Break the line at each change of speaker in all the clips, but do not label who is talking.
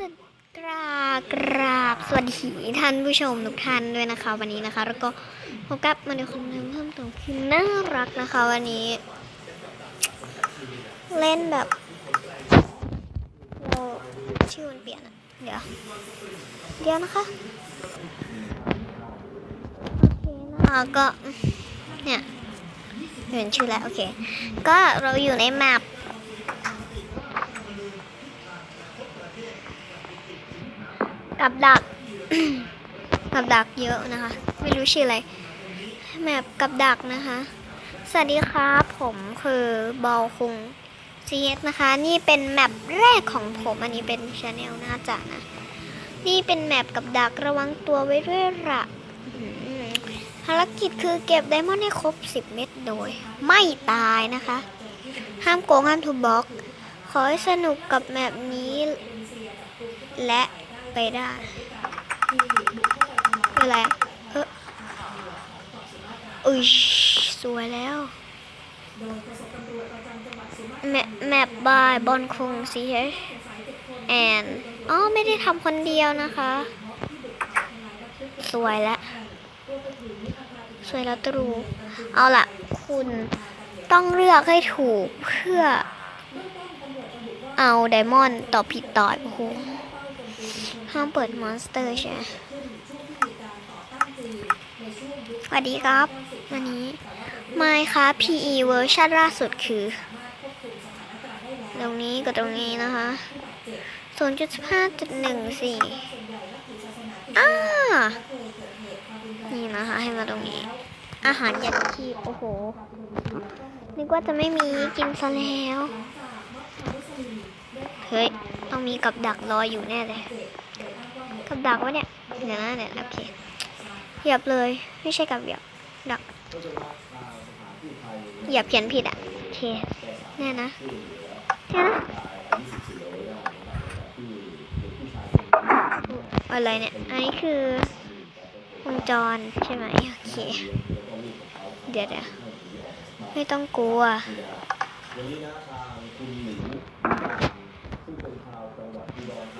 สวัสดีกราบกราบสวัสดีท่านผู้ชมทุกท่านด้วยนะคะ วันนี้นะคะ แล้วก็พบกับมาในคนหนึงเพิ่มเติมคือน่ารักนะคะ วันนี้ เล่นแบบเราชื่อมันเปลี่ยนอะเดี๋ยว เดี๋ยวนะคะโอเคนะคะก็เนี่ยเห็นชื่อแล้วโอเค ก็เราอยู่ในแมป กับดัก กับดักเยอะนะคะ ไม่รู้ชื่ออะไรแมปกับดักนะคะ สวัสดีครับผมคือบอลคุงซีเอสนะคะ นี่เป็นแมปแรกของผมอันนี้เป็นชาแนลน่าจะนะ นี่เป็นแมปกับดักระวังตัวไว้ด้วยละภารกิจคือเก็บไดมอนด์ให้ครบ 10 เม็ดโดย ไม่ตายนะคะ ห้ามโกงห้ามทุบบล็อก ขอให้สนุกกับแมปนี้ และ ไปได้อะไรเอออุ้ยสวยแล้วแมปแมปบายบอลคง CH แอนอ๋อ ไม่ได้ทำคนเดียวนะคะ สวยแล้วสวยแล้วตรู เอาล่ะ คุณต้องเลือกให้ถูกเพื่อเอาไดมอนด์ต่อผิดต่อยโอ้โห ห้ามเปิดมอนสเตอร์ใช่ไหมสวัสดีครับ วันนี้ไมครับ PE เวอร์ชันล่าสุดคือ ตรงนี้กับตรงนี้นะคะ0.5.14อ่านี่นะคะ ให้มาตรงนี้ อาหารยันคีบโอ้โห นึกว่าจะไม่มีกินซะแล้ว เฮ้ย ต้องมีกับดักรออยู่แน่เลย กับดักวะเนี่ยเดี๋ยวนะเดี๋ยโอเคเหยียบเลยไม่ใช่กับเหยียบดักเหยียบเขียนผิดอะโอเคแน่นะแน่นะอะไรเนี่ย อันนี้คือวงจรใช่ไหมโอเค เดี๋ยวเดี๋ยวไม่ต้องกลัว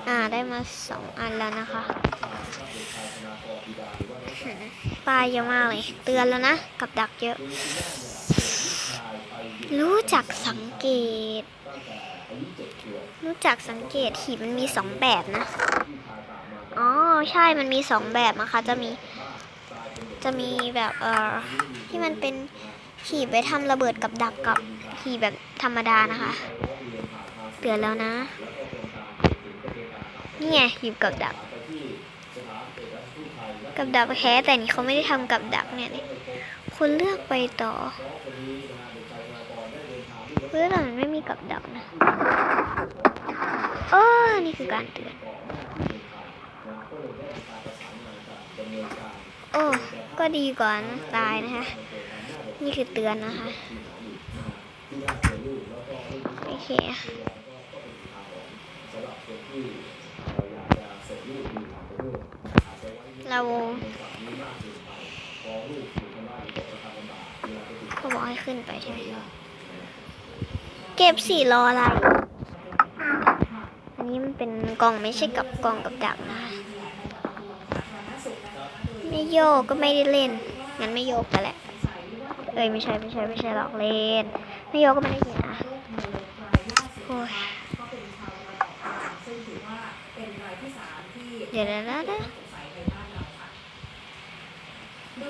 อ่าได้มาสองอันแล้วนะคะหืมปลาเยอะมากเลย เตือนแล้วนะ กับดักเยอะ รู้จักสังเกต รู้จักสังเกตหีบมันมีสองแบบนะ อ๋อ ใช่มันมีสองแบบนะคะ จะมี จะมีแบบเอ่อที่มันเป็นหีบไว้ทำระเบิดกับดักกับหีบแบบธรรมดานะคะ เตือนแล้วนะ นี่ไงหยิบกับดัก กับดักแพ้แต่นี่เขาไม่ได้ทำกับดักเนี่ยคุณเลือกไปต่อเพื่อแต่มันไม่มีกับดักนะเออนี่คือการเตือนโอ้ก็ดีกว่านะตายนะคะ นี่คือเตือนนะคะ โอเค เราก็บอกให้ขึ้นไปใช่ไหมเก็บสี่รออะไร อันนี้มันเป็นกล่องไม่ใช่กับกล่องกับดักนะ ไม่โยกก็ไม่ได้เล่น งั้นไม่โยกกันแหละ เอ้ยไม่ใช่ไม่ใช่ไม่ใช่หรอกเล่น ไม่โยกก็ไม่ได้ยินอะโอ้ยเดี๋ยวนะนะนะ
โด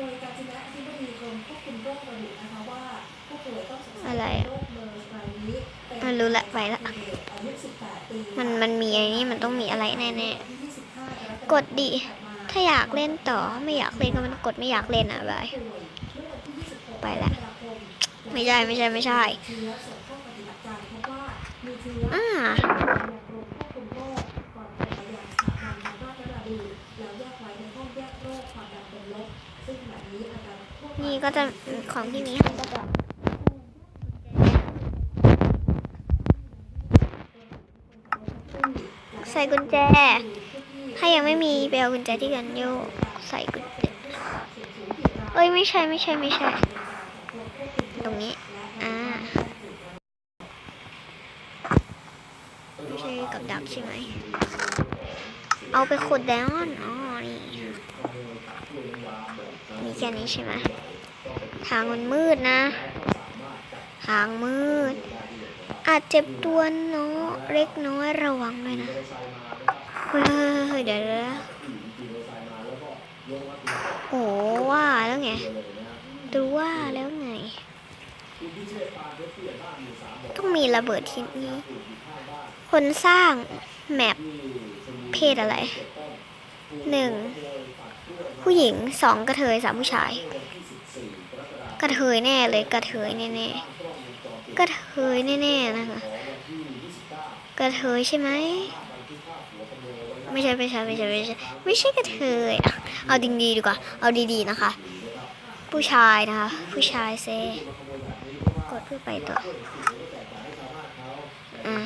ยในแพทย์อำนวยการจินะอธิบดีกรมควบคุมโรคระบุนะคะว่าผู้ป่วยต้องสงสัย
อะไรอะ
โรคเมอร์สรายนี้เป็น
มันรู้ละไปละ
เด็กอายุ18ปี
มันมันมีไอ้นี่มันต้องมีอะไรแน่
ที่25กร
ๆก
กฎาคม
ดดิ ถ้าอยากเล่นต่อ ไม่อยากเล่นก็มันกดไม่อยากเล่นอะบาย ไปละ ไม่ใช่ไม่ใช่ไม่ใช่
เชื้อส่งเข้า นี่ก็
จะของที่นี้ให้ก็จะใส่กุญแจ ถ้ายังไม่มีไปเอากุญแจที่กันโยใส่กุญแจ เอ้ยไม่ใช่ไม่ใช่ไม่ใช่ ตรงนี้ อ่า ไม่ใช่กับดักใช่ไหม เอาไปขุดไดมอนอ๋อ นี่ มีแค่นี้ใช่ไหม ทางมันมืดนะ ทางมืด อาจเจ็บตัวเนาะเล็กน้อยระวังเลยนะเฮ้ยเดี๋ยวเดี๋ยวโอ้ว่าแล้วไงดูว่าแล้วไง ต้องมีระเบิดที่นี้ คนสร้างแมปเพศอะไรหนึ่งผู้หญิงสองกระเทยสามผู้ชาย ระเทยแน่เลยกระเทยแน่ๆกระเทยแน่ๆนะคะกระเทยใช่ไหมไม่ใช่ไม่ใช่ไม่ใช่ไม่ใช่ไม่ใช่กระเทยเอาดีๆดีกว่า เอาดีๆนะคะ ผู้ชายนะคะ ผู้ชายเซกดเพื่อไปต่ออะ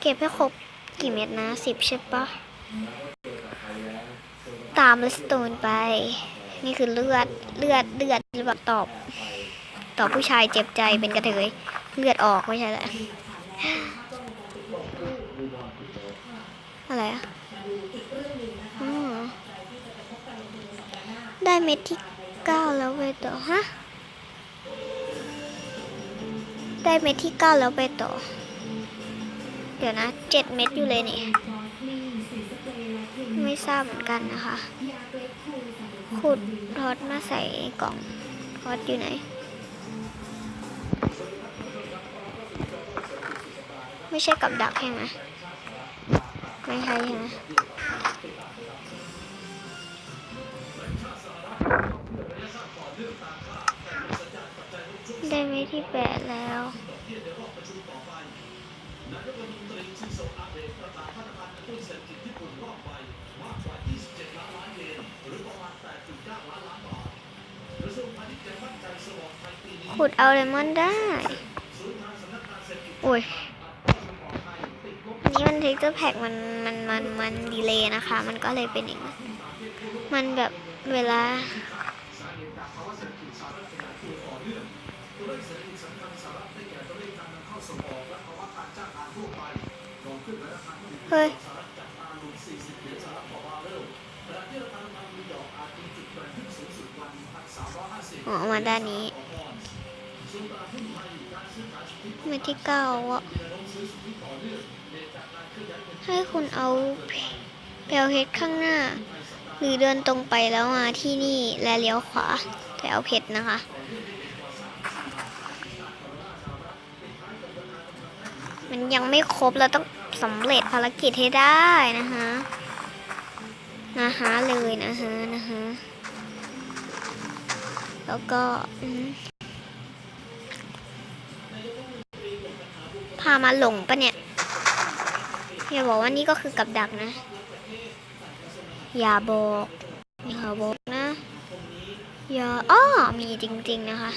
เก็บให้ครบกี่เม็ดนะสิบใช่ปะตามเลสโตนไป นี่คือเลือดเลือดเลือดหรือแบบตอบ ตอบผู้ชายเจ็บใจเป็นกระเทยเลือดออกไม่ใช่แหละอะไรอะอได้เม็ดที่เก้าแล้วไปต่อฮะได้เม็ดที่เก้าแล้วไปต่อ เดี๋ยวนะเจ็ดเม็ดอยู่เลยนี่ ไม่ทราบเหมือนกันนะคะ ขุดทอดมาใส่กล่องทอดอยู่ไหน ไม่ใช่กับดักใช่ไหมไม่ใช่ใช่ไหมได้เม็ดที่แปดแล้ว ขุดเอาเลมอนได้โอ้ยอันนี้มันเท็กเจอร์แพ็กมันมันมันมันดีเลยนะคะ มันก็เลยเป็นอย่างนี้นมันแบบเวลา เฮ้ยอ๋อมาด้านนี้เม็ดที่เก้าอะให้คุณเอาเปลวเพชรข้างหน้า หรือเดินตรงไปแล้วมาที่นี่และเลี้ยวขวา แต่เอาเพชรนะคะ มันยังไม่ครบเราต้อง สำเร็จภารกิจให้ได้นะคะนะฮะเลยนะฮะนะฮะแล้วก็พามาหลงปะเนี่ยอย่าบอกว่านี่ก็คือกับดักนะ อย่าบอกอย่าบอกนะอย่าอ้อมีจริง ๆ นะคะ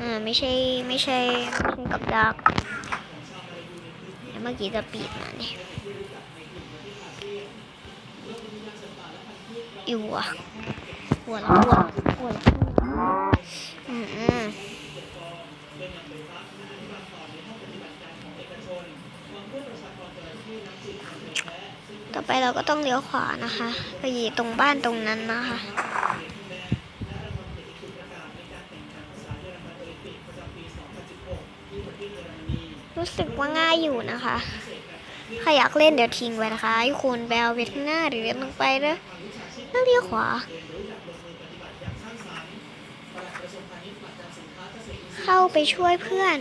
อ่าไม่ใช่ไม่ใช่กับดัก เมื่อกี้จะปิดมาเนี่ยอิวอะปวดแล้วปวดปวดอืมอืมต่อไปเราก็ต้องเลี้ยวขวานะคะ ไปยีตรงบ้านตรงนั้นนะคะ รู้สึกว่าง่ายอยู่นะคะใครอยากเล่นเดี๋ยวทิ้งไว้นะคะให้คุณแบลเวทข้างหน้าหรือเดินลงไปนะแล้วเลี้ยวขวาเข้าไปช่วยเพื่อน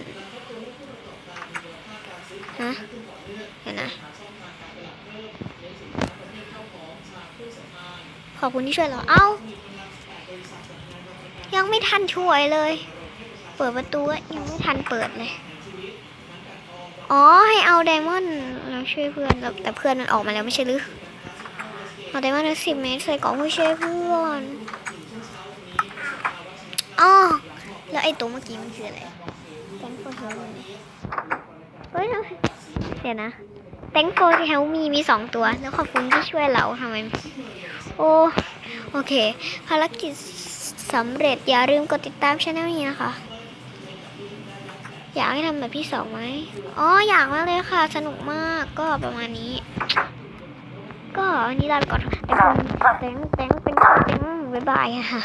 ฮะเห็นนะขอบคุณที่ช่วยเราเอ้า ยังไม่ทันช่วยเลย เปิดประตูยังไม่ทันเปิดเลย อ๋อ ให้เอาไดมอนด์เราช่วยเพื่อนแต่เพื่อนมันออกมาแล้วไม่ใช่หรือเอาไดมอนด์สิบเมตรใส่กล่องเพื่อช่วยเพื่อนอ๋อแล้วไอ้ตัวเมื่อกี้มันคืออะไรแตงโฟเฮลมีเฮ้ยเดี๋ยวนะแตงโฟเฮลมีมีสองตัว แล้วขอบคุณที่ช่วยเราทำไมโอ้โอเค ภารกิจสำเร็จอย่าลืมกดติดตามช่องนี้นะคะ อยากให้ทำแบบพี่สองไหมอ๋ออยากมากเลยค่ะ สนุกมากก็ประมาณนี้ ก็วันนี้ลาไปก่อนไอ้คนแตงแตงเป็นแตงบ๊ายบายค่ะ